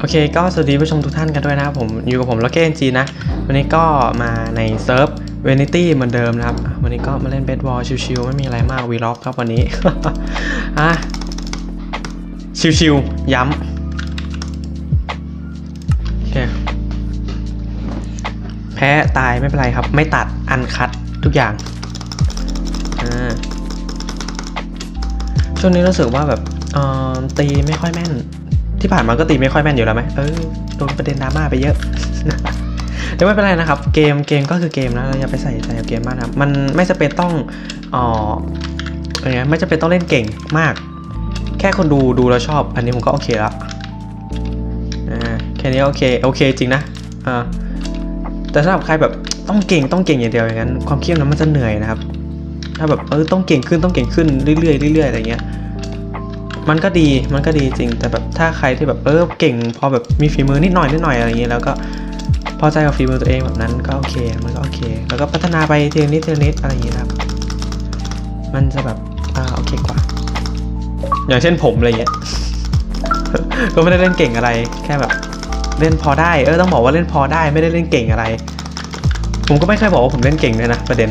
โอเคก็สวัสดีผู้ชมทุกท่านกันด้วยนะครับผมอยู่กับผมล็อกเก้นจีนะ วันนี้ก็มาในเซิร์ฟเวนิตี้เหมือนเดิมนะครับ วันนี้ก็มาเล่นเบสบอลชิวๆไม่มีอะไรมากวีล็อกครับวันนี้อะชิวๆย้ำโอเคแพ้ตายไม่เป็นไรครับ ไม่ตัดอันคัดทุกอย่างอ่าช่วงนี้รู้สึกว่าแบบเอ่อตีไม่ค่อยแม่น ที่ผ่านมาก็ตีไม่ค่อยแม่นอยู่แล้วไหมเออโดนประเด็นดราม่าไปเยอะแต่ไม่เป็นไรนะครับ เกมเกมก็คือเกมนะเราอย่าไปใส่ใจกับเกมมากนะมันไม่จำเป็นต้องอ๋ออะไรเงี้ยไม่จำเป็นต้องเล่นเก่งมาก แค่คนดูดูแล้วชอบ อันนี้ผมก็โอเคแล้วอ่าแค่นี้โอเคโอเคจริงนะอ่าแต่สำหรับใครแบบต้องเก่งต้องเก่งอย่างเดียวอย่างนั้น ความเครียดนั้นมันจะเหนื่อยนะครับ ถ้าแบบเออต้องเก่งขึ้นต้องเก่งขึ้นเรื่อยๆเรื่อยๆอะไรเงี้ย มันก็ดีมันก็ดีจริง แต่แบบถ้าใครที่แบบเออเก่ง พอแบบมีฝีมือนิดหน่อยนิดหน่อยอะไรอย่างเงี้ยแล้วก็พอใจกับฝีมือตัวเองแบบนั้นก็โอเคมันก็โอเค แล้วก็พัฒนาไปทีละนิดทีละนิดอะไรอย่างเงี้ยครับ มันจะแบบอ่าโอเคกว่า อย่างเช่นผมอะไรเงี้ยก็ไม่ได้เล่นเก่งอะไรแค่แบบเล่นพอได้ เออต้องบอกว่าเล่นพอได้ไม่ได้เล่นเก่งอะไร ผมก็ไม่เคยบอกว่าผมเล่นเก่งเลยนะประเด็น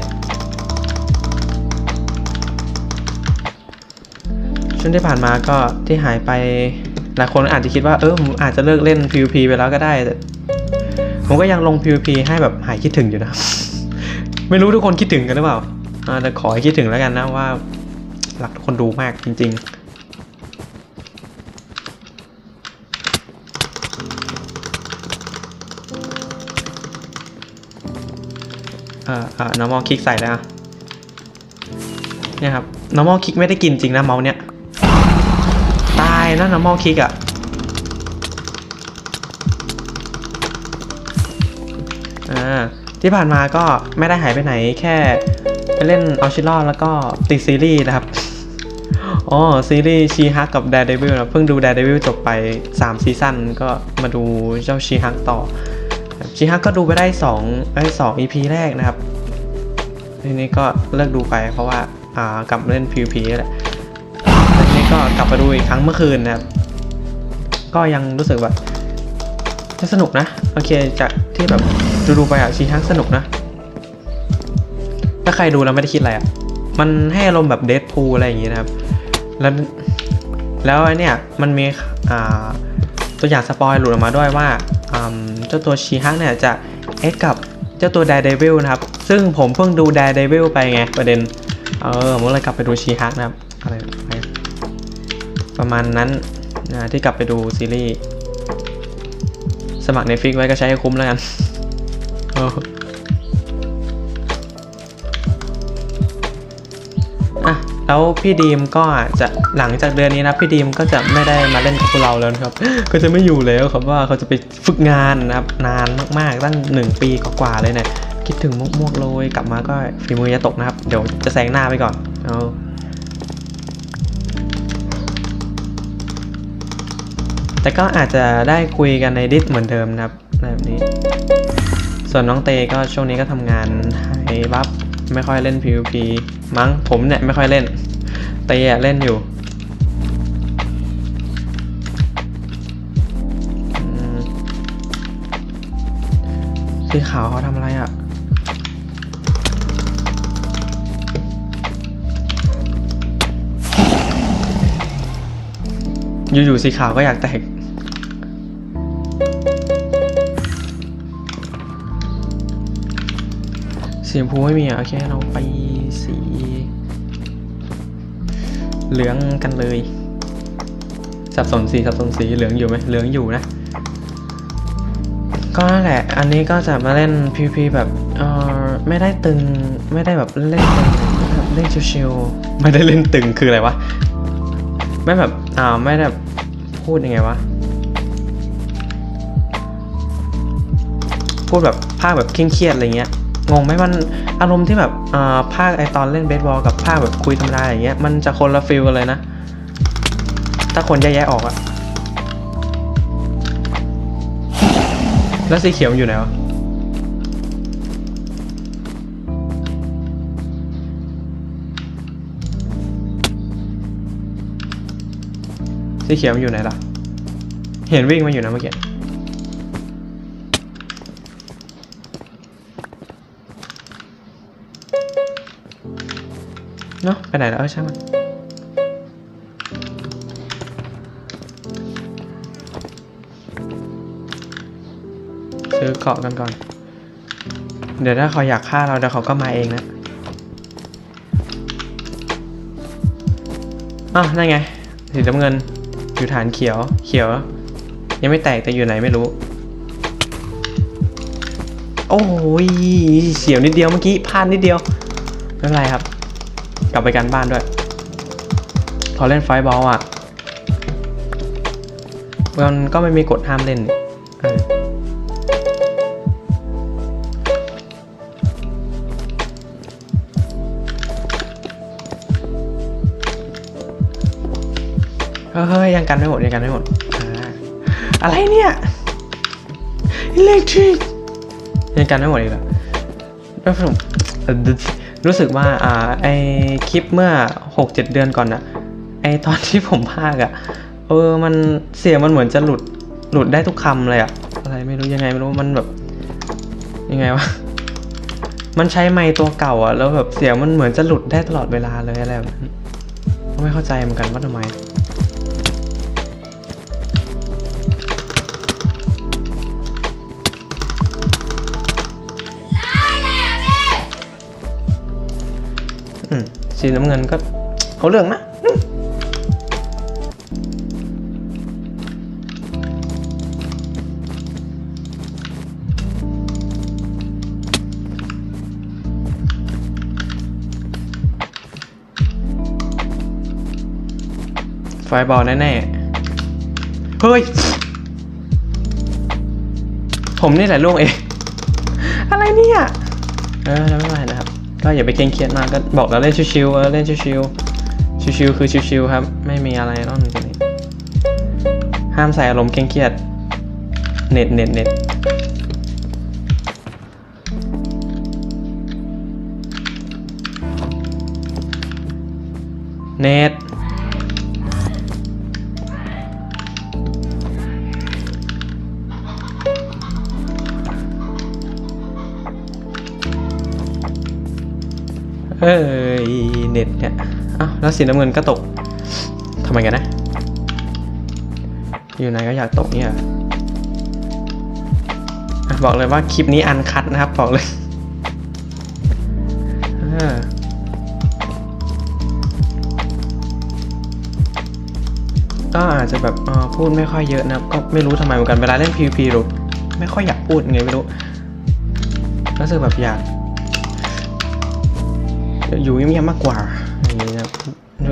ช่วงที่ผ่านมาก็ที่หายไปหลายคนอาจจะคิดว่าเออผมอาจจะเลิกเล่น PVP ไปแล้วก็ได้ ผมก็ยังลง PVP ให้แบบหายคิดถึงอยู่นะ ไม่รู้ทุกคนคิดถึงกันหรือเปล่าแต่ขอให้คิดถึงแล้วกันนะว่า หลักทุกคนดูมากจริงๆอ่าอ่า normal kick ใส่แล้วอะเนี่ยครับ normal kick ไม่ได้กินจริงนะเมาส์เนี่ย ตายนะ normal kick อะอ่าที่ผ่านมาก็ไม่ได้หายไปไหนแค่ไปเล่นออชิลอแล้วก็ติดซีรีส์นะครับอ๋อซีรีส์ชีฮักกับ Daredevil นะเพิ่งดู Daredevil จบไป 3 ซีซั่นก็มาดูเจ้าชีฮักต่อชีฮักก็ดูไปได้2ได้2 EP แรกนะครับ ทีนี้ก็เลิกดูไปเพราะว่าอ่ากลับเล่น PVP แหละแล้ว ก็กลับมาดูอีกครั้งเมื่อคืนนะครับ ก็ยังรู้สึกแบบจะสนุกนะ โอเคจากที่แบบดูดูๆไปอะชีฮักสนุกนะ ถ้าใครดูแล้วไม่ได้คิดอะไรอะมันให้อารมณ์แบบเด p พูอะไรอย่างงี้นะครับ แล้วแล้วไอเนี่ยมันมีอ่าตัวอย่างสปอยหลุดออกมาด้วยว่าเจ้าตัวชีฮักเนี่ยจะเอ็กกับเจ้าตัว Daredevil นะครับ ซึ่งผมเพิ่งดู Daredevil ไปไงประเด็น เออผมเลยกลับไปดูชีฮักนะครับอะไร ประมาณนั้นนะที่กลับไปดูซีรีส์สมัครในฟิกไว้ก็ใช้ให้คุ้มแล้วกันอออะแล้วพี่ดีมก็จะหลังจากเดือนนี้นะพี่ดีมก็จะไม่ได้มาเล่นกับพวกเราแล้วครับ ก็จะไม่อยู่แล้วครับว่าเขาจะไปฝึกงานนะครับนานมากๆตั้งหนึ่งปีกว่าๆเลยเนี่ยคิดถึงมวกๆเลยกลับมาก็ฝีมือจะตกนะครับ เดี๋ยวจะแซงหน้าไปก่อนเอา แต่ก็อาจจะได้คุยกันในดิสเหมือนเดิมนะครับแบบนี้ ส่วนน้องเตก็ช่วงนี้ก็ทำงานไฮบัฟไม่ค่อยเล่น PVP มั้งผมเนี่ยไม่ค่อยเล่น เตอะเล่นอยู่อืมสีขาวเขาทำอะไรอะ่ะ อยู่ๆสีขาวก็อยากแตก สีชมพูไม่มีอะโอเคเราไปสี เหลืองกันเลย สับสนสีสับสนสีเหลืองอยู่ไหมเหลืองอยู่นะ ก็นั่นแหละ อันนี้ก็จะมาเล่น PVP แบบเออไม่ได้ตึงไม่ได้แบบเล่นตึงแบบเล่นชิวๆไม่ได้เล่นตึงคืออะไรวะไม่แบบ อ่าไม่ได้แบบพูดยังไงวะ พูดแบบภาคแบบเคร่งเครียดอะไรเงี้ย งงไหมมันอารมณ์ที่แบบอ่าภาคไอตอนเล่นเบสบอลกับภาคแบบคุยธรรมดาอย่างเงี้ย มันจะคนละฟิลกันเลยนะ ถ้าคนแยกๆออกอะแล้วสีเขียวอยู่ไหนวะ สีเขียวมันอยู่ไหนล่ะ เห็นวิ่งมาอยู่นะเมื่อกี้เนาะไปไหนแล้วเออช่างมันซื้อเกาะกันก่อน เดี๋ยวถ้าเขาอยากฆ่าเราเดี๋ยวเขาก็มาเองนะอ้าวนั่นไงสีน้ำเงิน อยู่ฐานเขียว เขียว ยังไม่แตกแต่อยู่ไหนไม่รู้ โอ้ยเสียวนิดเดียวเมื่อกี้พลาดนิดเดียว ไม่เป็นไรครับ กลับไปกันบ้านด้วย พอเล่นไฟบอลอะมันก็ไม่มีกฎห้ามเล่นนี่ เฮ้ยยังกันไม่หมดยังกันไม่หมดอะไรเนี่ยอิเล็กทริกยังกันไม่หมดอีกแล้วผมรู้สึกว่าอ่าไอคลิปเมื่อหกเจ็ดเดือนก่อนอะไอตอนที่ผมพากอะเออมันเสียงมันเหมือนจะหลุดหลุดได้ทุกคำเลยอะอะไรไม่รู้ยังไงไม่รู้มันแบบ ยังไงวะมันใช้ไมค์ตัวเก่าอะแล้วแบบเสียงมันเหมือนจะหลุดได้ตลอดเวลาเลยอะไรแบบนั้นก็ไม่เข้าใจเหมือนกันว่าทำไม สีน้ำเงินก็เอาเรื่องนะไฟบอลแน่ๆ เฮ้ย ผมนี่แหละล่วงเอง อะไรเนี่ย เออไม่เป็นไรนะครับ ก็อย่าไปเคร่งเครียดมากก็บอกแล้วเล่นชิวๆเออเล่นชิวๆชิวๆคือชิวๆครับ ไม่มีอะไรนอกจากนี้ห้ามใส่อารมณ์เคร่งเครียดเน็ตเน็ตเน็ตเน็ต เอ้ยเน็ตเนี่ยอ้าวแล้วสีน้ำเงินก็ตกทำไมกันนะ อยู่ไหนก็อยากตกเนี่ยบอกเลยว่าคลิปนี้อันคัดนะครับบอกเลยก็อาจจะแบบพูดไม่ค่อยเยอะนะครับก็ไม่รู้ทำไมเหมือนกันเวลาเล่น PVP หรือไม่ค่อยอยากพูดไงไม่รู้รู้สึกแบบอยาก อยู่เงียบๆมากกว่าอย่างนี้นะครับ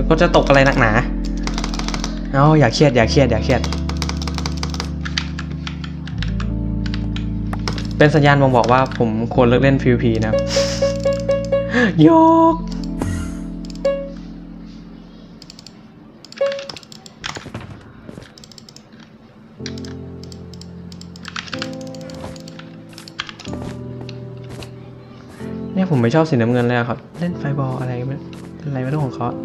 ก็จะตกอะไรหนักหนา เอาอย่าเครียดอย่าเครียดอย่าเครียด เป็นสัญญาณบ่งบอกว่าผมควรเลิกเล่น PVP นะครับยก ผมไม่ชอบสีน้ำเงินเลยอะครับ เล่นไฟบอลอะไรไม่อะไรไม่รู้ของเขาอะ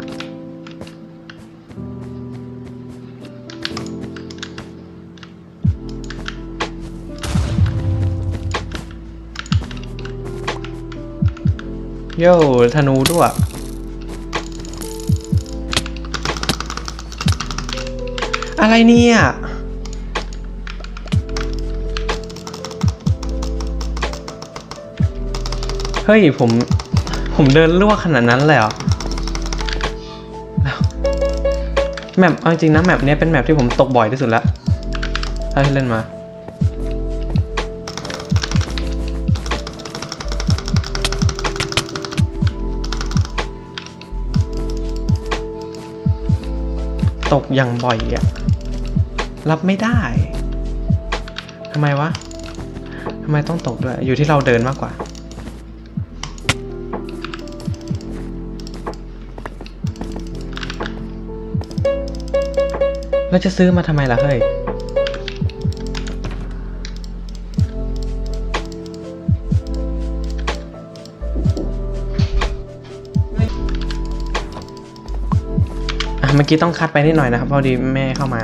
โย่ธนูด้วยอะไรเนี่ย เฮ้ยผม ผมเดินลวกขนาดนั้นเลยเหรอแล้วแมปเอาจริงนะแมปเนี้ยเป็นแมปที่ผมตกบ่อยที่สุดแล้วถ้าที่เล่นมา ตกอย่างบ่อยอะรับไม่ได้ทำไมวะทำไมต้องตกด้วย อยู่ที่เราเดินมากกว่า แล้วจะซื้อมาทำไมล่ะเฮ้ย อะเมื่อกี้ต้องคัดไปนิดหน่อยนะครับ พอดีแม่เข้ามา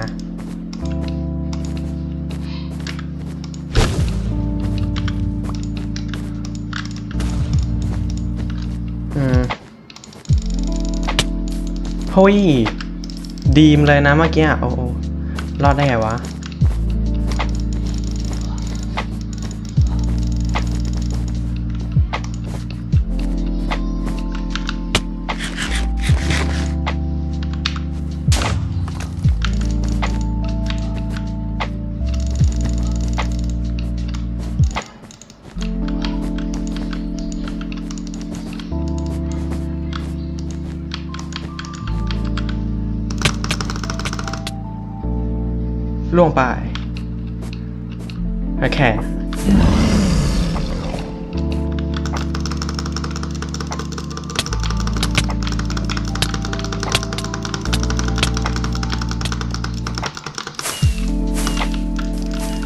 อืมโฮ้ยดีมเลยนะเมื่อกี้โอ้โห รอดได้ไงวะ งไป โอเค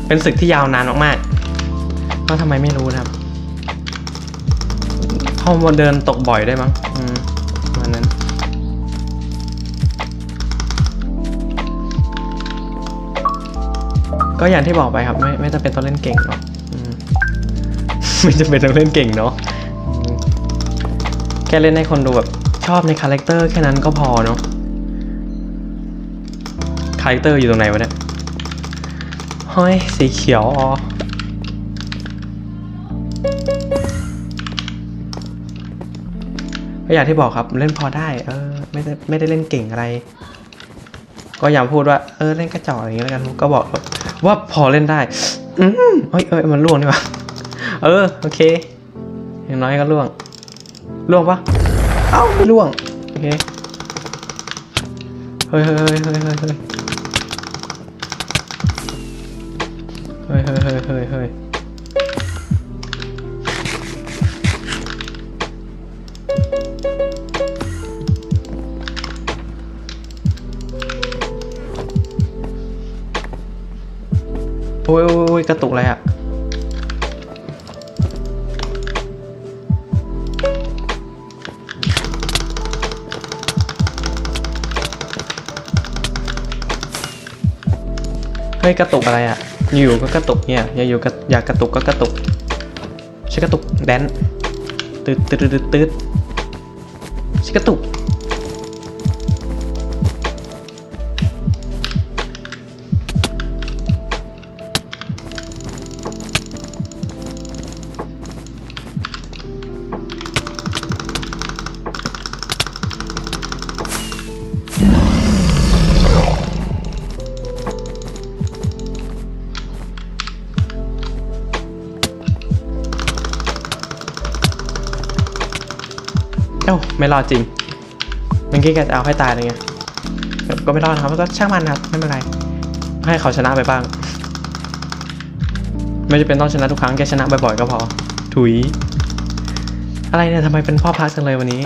เป็นศึกที่ยาวนานมากๆก็ทำไมไม่รู้นะครับเขามาเดินตกบ่อยได้มั้งอืม ก็อย่างที่บอกไปครับ ไม่ไม่จำเป็นต้องเล่นเก่งเนาะอืมไม่จำเป็นต้องเล่นเก่งเนาะอืมแค่เล่นให้คนดูแบบชอบในคาแรคเตอร์แค่นั้นก็พอเนาะคาแรคเตอร์อยู่ตรงไหนวะเนี่ยเฮ้ยสีเขียวอ๋อก็อย่างที่บอกครับเล่นพอได้ เออไม่ได้ไม่ได้เล่นเก่งอะไร ก็ยามพูดว่าเออเล่นกระจอกอย่างเงี้ยแล้วกันก็บอกว่าพอเล่นได้ อืมเฮ้ยเอ้ยมันล่วงนี่วะเออโอเค อย่างน้อยก็ล่วง ล่วงปะเอ้าไม่ล่วงโอเคเฮ้ยเฮ้ยเฮ้ยเฮ้ยเฮ้ยเฮ้ยเฮ้ย โอ้ยโอ้ยกระตุกอะไรอะเฮ้ยกระตุกอะไรอะอยู่ก็กระตุกเนี่ยอย่าอยู่ก็อยากกระตุกก็กระตุกใช่กระตุกแดนตืดตืดตืดตืดใช่กระตุก ไม่รอดจริงเมื่อกี้แกจะเอาให้ตายเลยไงก็ไม่รอดนะครับก็ช่างมันครับไม่เป็นไร ให้เขาชนะไปบ้าง ไม่จะเป็นต้องชนะทุกครั้งแกชนะบ่อยๆก็พอ ถุย อะไรเนี่ยทำไมเป็นพ่อพักจังเลยวันนี้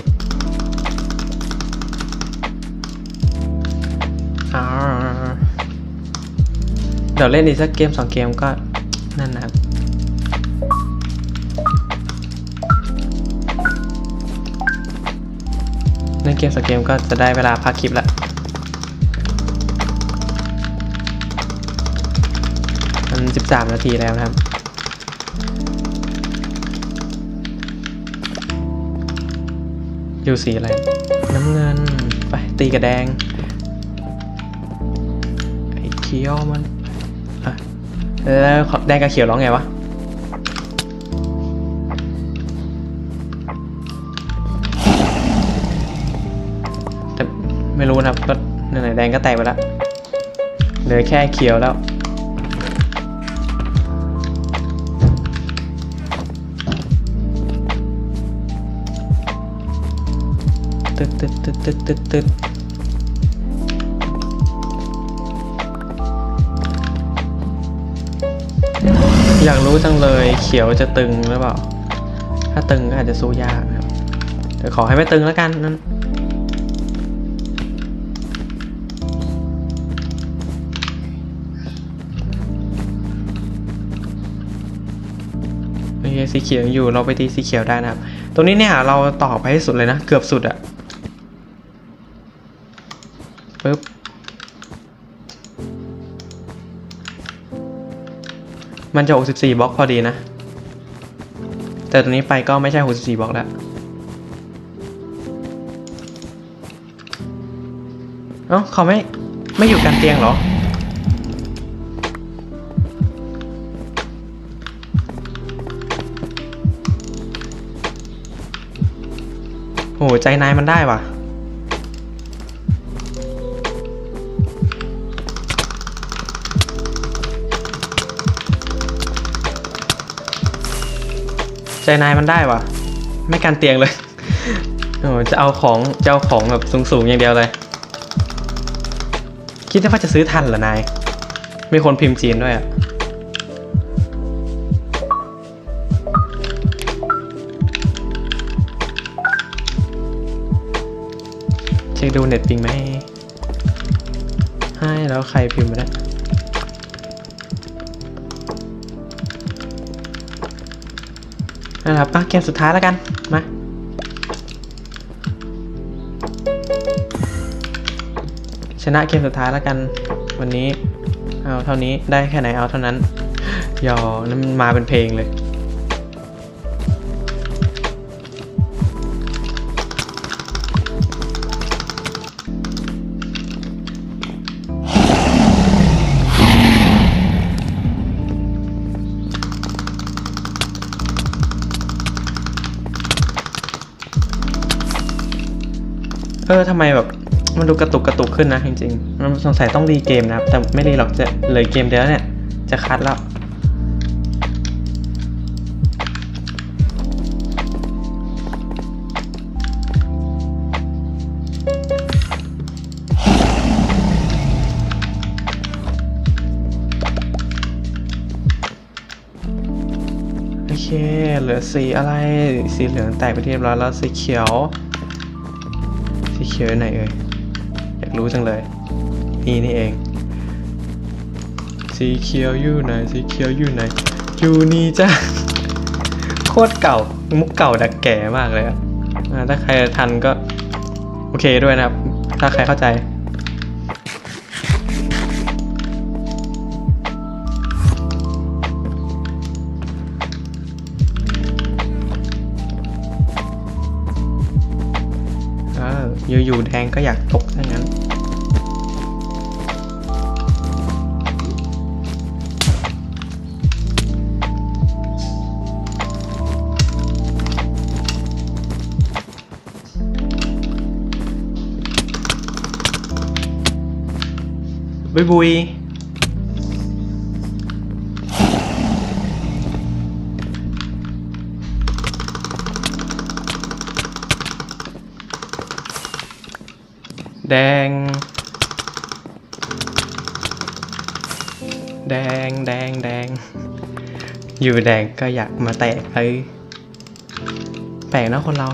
อ่าเดี๋ยวเล่นอีกสักเกมสองเกมก็นั่นนะครับ เล่นเกมสักเกมก็จะได้เวลาพักคลิปละมันสิบสามนาทีแล้วนะครับอยู่สีอะไร น้ำเงิน ไป ตีกับแดง ไอ้เขียวมัน อะ แล้วแดงกับเขียวร้องไงวะ ไม่รู้นะครับก็ไหนแดงก็แตกไปแล้วเหลือแค่เขียวแล้ว ตึ๊ดตึ๊ดตึ๊ดตึ๊ดตึ๊ดตึ๊ดอยากรู้จังเลยเขียวจะตึงหรือเปล่า ถ้าตึงก็อาจจะสู้ยากนะครับแต่ขอให้ไม่ตึงแล้วกันนั้น สีเขียวยังอยู่เราไปตีสีเขียวได้นะครับ ตรงนี้เนี่ยเราต่อไปให้สุดเลยนะ เกือบสุดอะปึ๊บมันจะ 64บล็อกพอดีนะ แต่ตรงนี้ไปก็ไม่ใช่ 64บล็อกแล้วเอ้าเขาไม่ ไม่อยู่กันเตียงเหรอ โหใจนายมันได้ว่ะใจนายมันได้ว่ะ ไม่กันเตียงเลยโอ้จะเอาของจะเอาของแบบสูงๆอย่างเดียวเลย คิดว่าจะซื้อทันเหรอนาย มีคนพิมพ์จีนด้วยอะ ช็คดูเน็ตปิงไหมให้แล้วใครพิมพ์มาเนี่ยนะครับเกมสุดท้ายแล้วกัน มาชนะเกมสุดท้ายแล้วกัน วันนี้ เอาเท่านี้ได้แค่ไหนเอาเท่านั้นยอนั่นมันมาเป็นเพลงเลย เออทำไมแบบมันดูกระตุกกระตุกขึ้นนะจริงๆมันสงสัยต้องรีเกมนะครับ แต่ไม่รีหรอกจะเลยเกมเดียวเนี่ย จะคัดแล้วโอเค เหลือสีอะไร สีเหลืองแตกไปที่เรียบร้อยแล้วสีเขียว เขียวไหนเอ่ย อยากรู้จังเลย นี่นี่เอง สีเขียวอยู่ไหน สีเขียวอยู่ไหน อยู่นี่จ้าโคตรเก่า มุกเก่าดักแก่มากเลยอะอ่าถ้าใครทันก็ โอเคด้วยนะครับ ถ้าใครเข้าใจ เอออยู่ๆแดงก็ แดง แดงแดงแดง อยู่แดงก็อยากมาแตกเลยแปลกนะคนเรา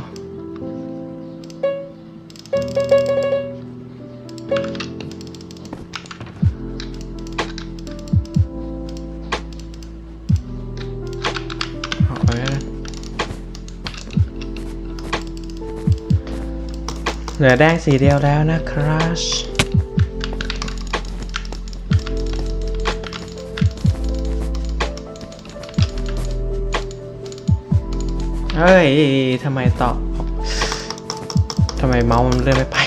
เหลือแดงสีเดียวแล้วนะครับเฮ้ยทำไมต่อทำไมเมาส์มันเลื่อนไม่ไป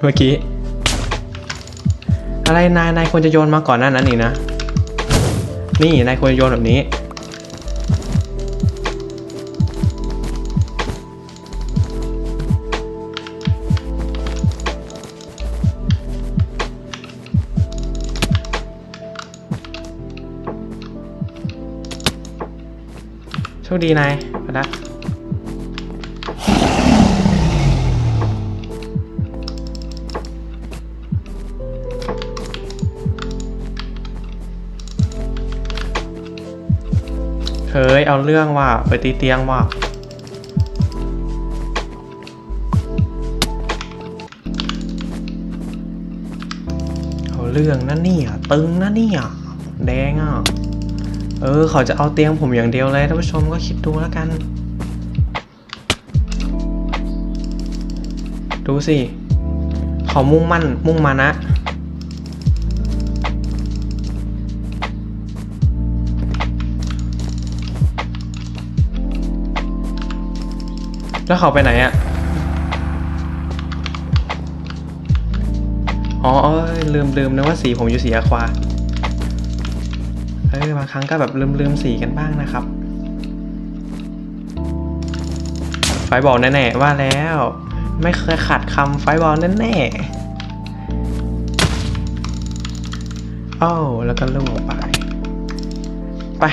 เมื่อกี้ อะไรนายนายควรจะโยนมาก่อนหน้านั้นนี่นะ นี่นายควรจะโยนแบบนี้ โชคดีนายพนักเฮ้ย เอาเรื่องว่ะไปตีเตียงว่ะเอาเรื่องนั่นนี่อะตึงนั่นนี่อะแดงอะ เออเขาจะเอาเตียงผมอย่างเดียวเลยท่านผู้ชมก็คิดดูแล้วกัน ดูสิ เขามุ่งมั่นมุ่งมานะ แล้วเขาไปไหนอะอ๋อลืมลืมนะว่าสีผมอยู่สีอะควา อ้ยบางครั้งก็แบบลืมลืมสีกันบ้างนะครับ ไฟบอลแน่ๆว่าแล้ว ไม่เคยขัดคำไฟบอลแน่ๆอ้าวแล้วก็ลูกออกไป ไป